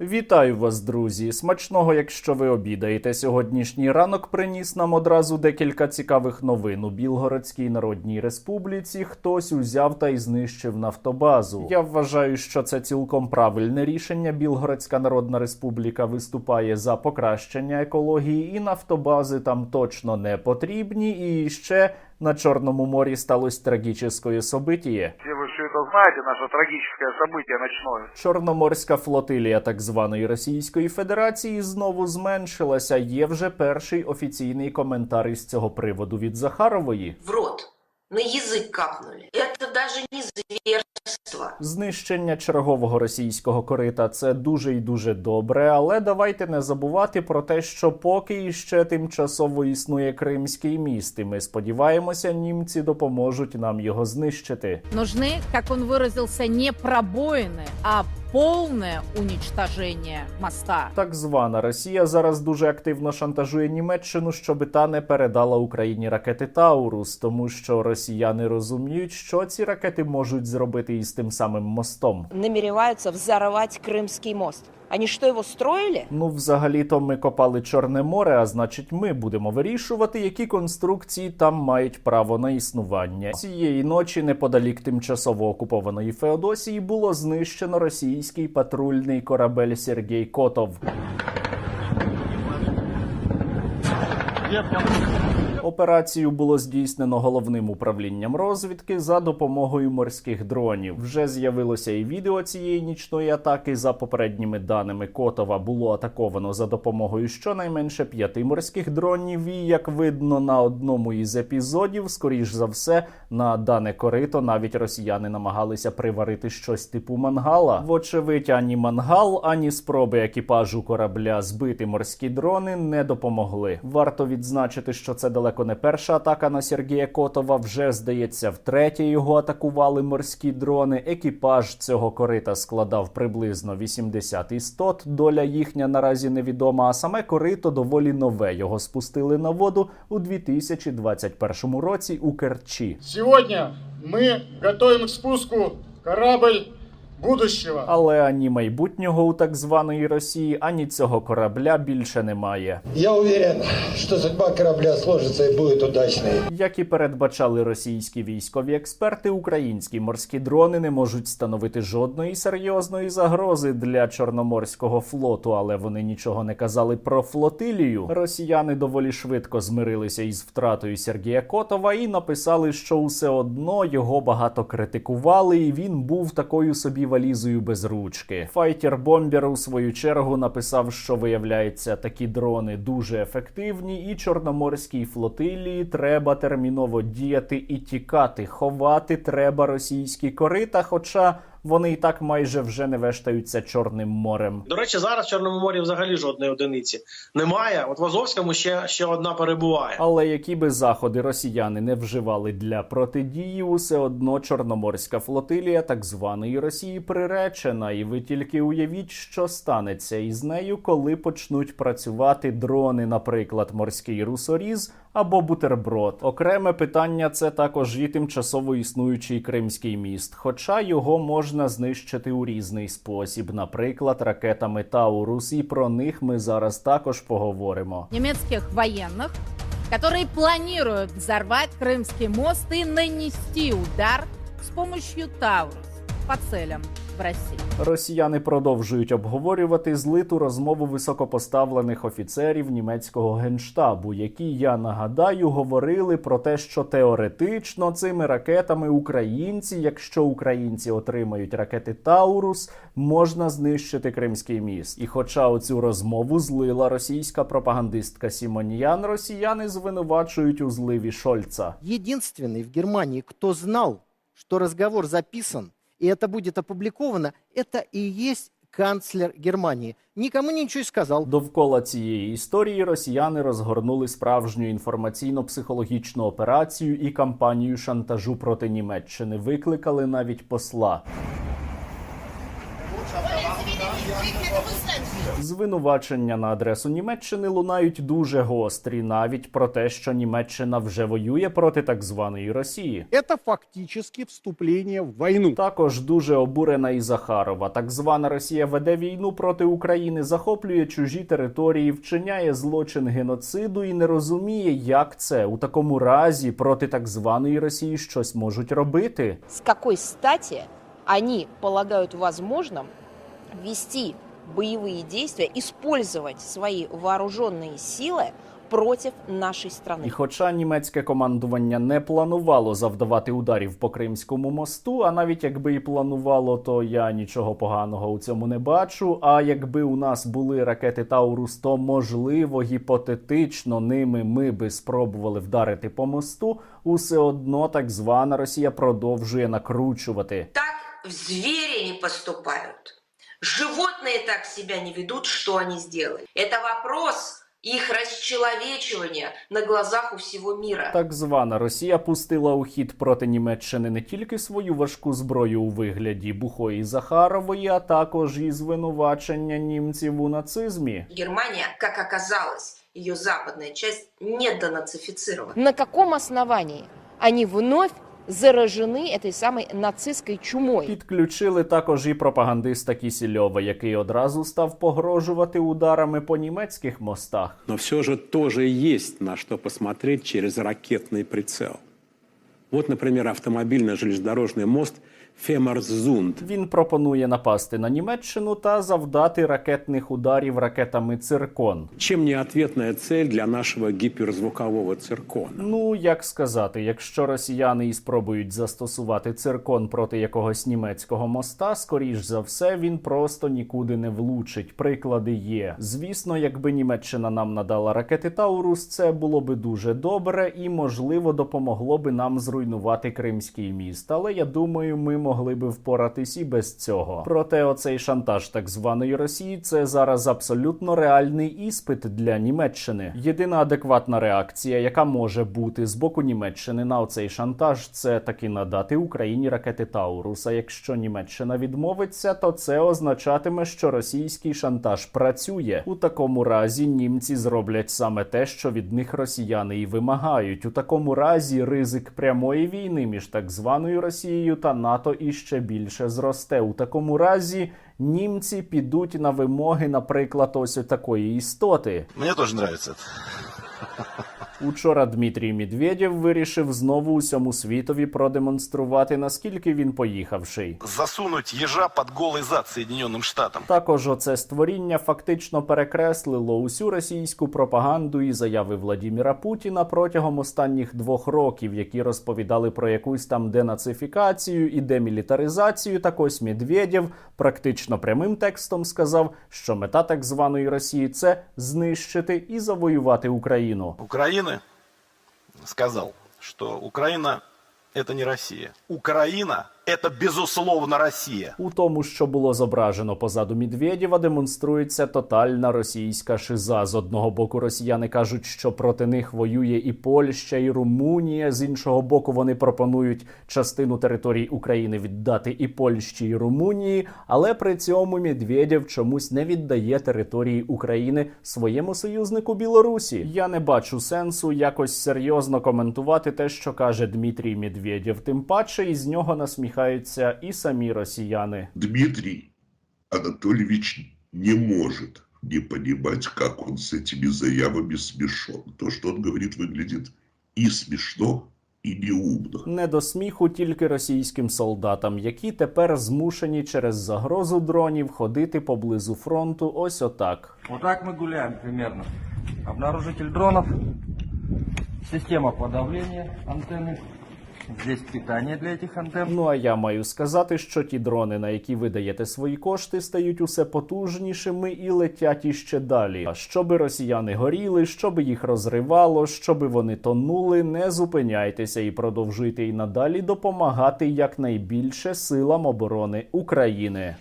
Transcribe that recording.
Вітаю вас, друзі! Смачного, якщо ви обідаєте. Сьогоднішній ранок приніс нам одразу декілька цікавих новин. У Білгородській Народній Республіці хтось узяв та й знищив нафтобазу. Я вважаю, що це цілком правильне рішення. Білгородська Народна Республіка виступає за покращення екології, і нафтобази там точно не потрібні. І ще на Чорному морі сталося трагічне событие. Все вы все это знаете, наше трагическое событие ночное. Чорноморська флотилія так званої Російської Федерації знову зменшилася. Є вже перший офіційний коментар із цього приводу від Захарової. в рот, на язык капнули. Это даже не зверство. Знищення чергового російського корита це дуже і дуже добре, але давайте не забувати про те, що поки іще тимчасово існує Кримський міст, і ми сподіваємося, німці допоможуть нам його знищити. Нужны, как он выразился, не пробоины, а полное унічтаження моста. Так звана Росія зараз дуже активно шантажує Німеччину, щоби та не передала Україні ракети Таурус, тому що росіяни розуміють, що ці ракети можуть зробити із тим самим мостом. намереваются взорвати Кримський мост. Они что, его строили? Ну, взагалі-то ми копали Чорне море, а значить, ми будемо вирішувати, які конструкції там мають право на існування. Цієї ночі, неподалік тимчасово окупованої Феодосії, було знищено російський патрульний корабель Сергій Котов. Операцію було здійснено головним управлінням розвідки за допомогою морських дронів. Вже з'явилося і відео цієї нічної атаки. За попередніми даними Котова було атаковано за допомогою щонайменше п'яти морських дронів. І як видно на одному із епізодів, скоріш за все, на дане корито навіть росіяни намагалися приварити щось типу мангала. Вочевидь, ані мангал, ані спроби екіпажу корабля збити морські дрони не допомогли. Варто відзначити, що це далеко не перша атака на Сергія Котова. Вже здається, втретє його атакували морські дрони. Екіпаж цього корита складав приблизно 80 істот. Доля їхня наразі невідома. А саме корито доволі нове. Його спустили на воду у 2021 році у Керчі. Сегодня мы готовим к спуску корабль будущего. Але ані майбутнього у так званої Росії, ані цього корабля більше немає. Я уверен, что судьба корабля сложится и будет удачной. Як і передбачали російські військові експерти, українські морські дрони не можуть становити жодної серйозної загрози для чорноморського флоту, але вони нічого не казали про флотилію. Росіяни доволі швидко змирилися із втратою Сергія Котова і написали, що усе одно його багато критикували, і він був такою собі валізою без ручки. Файтер Бомбер у свою чергу написав, що виявляється, такі дрони дуже ефективні, і чорноморській флотилії треба терміново діяти і тікати. Ховати треба російські корита, хоча вони і так майже вже не вештаються Чорним морем. До речі, зараз в Чорному морі взагалі жодної одиниці немає. От в Азовському ще, ще одна перебуває. Але які би заходи росіяни не вживали для протидії, усе одно чорноморська флотилія так званої Росії приречена, і ви тільки уявіть, що станеться із нею, коли почнуть працювати дрони, наприклад, морський русоріз або бутерброд. Окреме питання це також і тимчасово існуючий Кримський міст, хоча його можна знищити у різний спосіб, наприклад, ракетами Таурус, і про них ми зараз також поговоримо. Немецких военных, которые планируют взорвать Крымский мост и нанести удар с помощью Таурус по целям в России. Росіяни продовжують обговорювати злиту розмову високопоставлених офіцерів німецького генштабу, які я нагадаю говорили про те, що теоретично цими ракетами українці, якщо українці отримають ракети Таурус, можна знищити Кримський міст. І хоча оцю розмову злила російська пропагандистка Сімоніян, росіяни звинувачують у зливі Шольца. единственный в Германии, кто знал, что разговор записан, и это будет опубликовано, это и есть канцлер Германії нікому нічого сказав. Довкола цієї історії росіяни розгорнули справжню інформаційно-психологічну операцію і кампанію шантажу проти Німеччини. Викликали навіть посла. Звинувачення на адресу Німеччини лунають дуже гострі, навіть про те, що Німеччина вже воює проти так званої Росії. Это фактически вступление в войну. Також дуже обурена і Захарова. Так звана Росія веде війну проти України, захоплює чужі території, вчиняє злочин геноциду і не розуміє, як це у такому разі проти так званої Росії щось можуть робити. С какой стати они полагают возможным вести боевые действия, использовать свои вооруженные силы против нашей І страны? хоча німецьке командування не планувало завдавати ударів по Кримському мосту, а навіть якби і планувало, то я нічого поганого у цьому не бачу. А якби у нас були ракети Таурус, то можливо гіпотетично ними ми би спробували вдарити по мосту. Усе одно так звана Росія продовжує накручувати. Так в звери не поступают. Животные так себя не ведут, что они сделали. Это вопрос их расчеловечивания на глазах у всего мира. Так звана Росія пустила у хід проти Німеччини не тільки свою важку зброю у вигляді Бухої Захарової, а також і звинувачення німців у нацизмі. Германия, как оказалось, ее западная часть недонацифицирована. На каком основании они вновь заражены этой самой нацистской чумой? Підключили також і пропагандиста Кісільова, який одразу став погрожувати ударами по німецьких мостах. Но все же тоже есть на что посмотреть через ракетный прицел. Вот, например, автомобильно-железнодорожный мост Фемарзунд. Він пропонує напасти на Німеччину та завдати ракетних ударів ракетами циркон. Чем не ответная цель для нашего гиперзвукового циркона? Ну як сказати, якщо росіяни і спробують застосувати циркон проти якогось німецького моста, скоріш за все він просто нікуди не влучить. Приклади є. Звісно, якби Німеччина нам надала ракети Таурус, це було би дуже добре і можливо допомогло би нам зруйнувати Кримський міст. Але я думаю, ми могли би впоратись і без цього. Проте оцей шантаж так званої Росії це зараз абсолютно реальний іспит для Німеччини. Єдина адекватна реакція, яка може бути з боку Німеччини на оцей шантаж, це таки надати Україні ракети Таурус. А якщо Німеччина відмовиться, то це означатиме, що російський шантаж працює. У такому разі німці зроблять саме те, що від них росіяни і вимагають. У такому разі ризик прямої війни між так званою Росією та НАТО іще більше зросте. У такому разі німці підуть на вимоги, наприклад, ось такої істоти. Мені теж это. Учора Дмитрій Медведєв вирішив знову усьому світові продемонструвати, наскільки він поїхавший. Засунуть ежа под голый зад Соединенным Штатам. Також оце створіння фактично перекреслило усю російську пропаганду і заяви Владіміра Путіна протягом останніх двох років, які розповідали про якусь там денацифікацію і демілітаризацію. Так ось Медведєв практично прямим текстом сказав, що мета так званої Росії це знищити і завоювати Україну. Украины сказал, что Украина это не Россия. Украина это безусловно Россия. У тому, що було зображено позаду Медведєва, демонструється тотальна російська шиза. З одного боку, росіяни кажуть, що проти них воює і Польща, і Румунія. З іншого боку, вони пропонують частину територій України віддати і Польщі, і Румунії. Але при цьому Медведєв чомусь не віддає території України своєму союзнику Білорусі. Я не бачу сенсу якось серйозно коментувати те, що каже Дмитрій Медведєв. Тим паче із нього насміхаються і самі росіяни. Дмитрий Анатольевич не может не понимать, как он с этими заявами смешон. То, что он говорит, выглядит и смешно, и неумно. Не до сміху тільки російським солдатам, які тепер змушені через загрозу дронів ходити поблизу фронту. Ось отак. Вот так мы гуляем примерно. Обнаружитель дронов, система подавления антенны. Здесь питание для этих антенн. Ну а я маю сказати, що ті дрони, на які ви даєте свої кошти, стають усе потужнішими і летять іще далі. А щоби росіяни горіли, щоби їх розривало, щоби вони тонули, не зупиняйтеся і продовжуйте і надалі допомагати якнайбільше силам оборони України.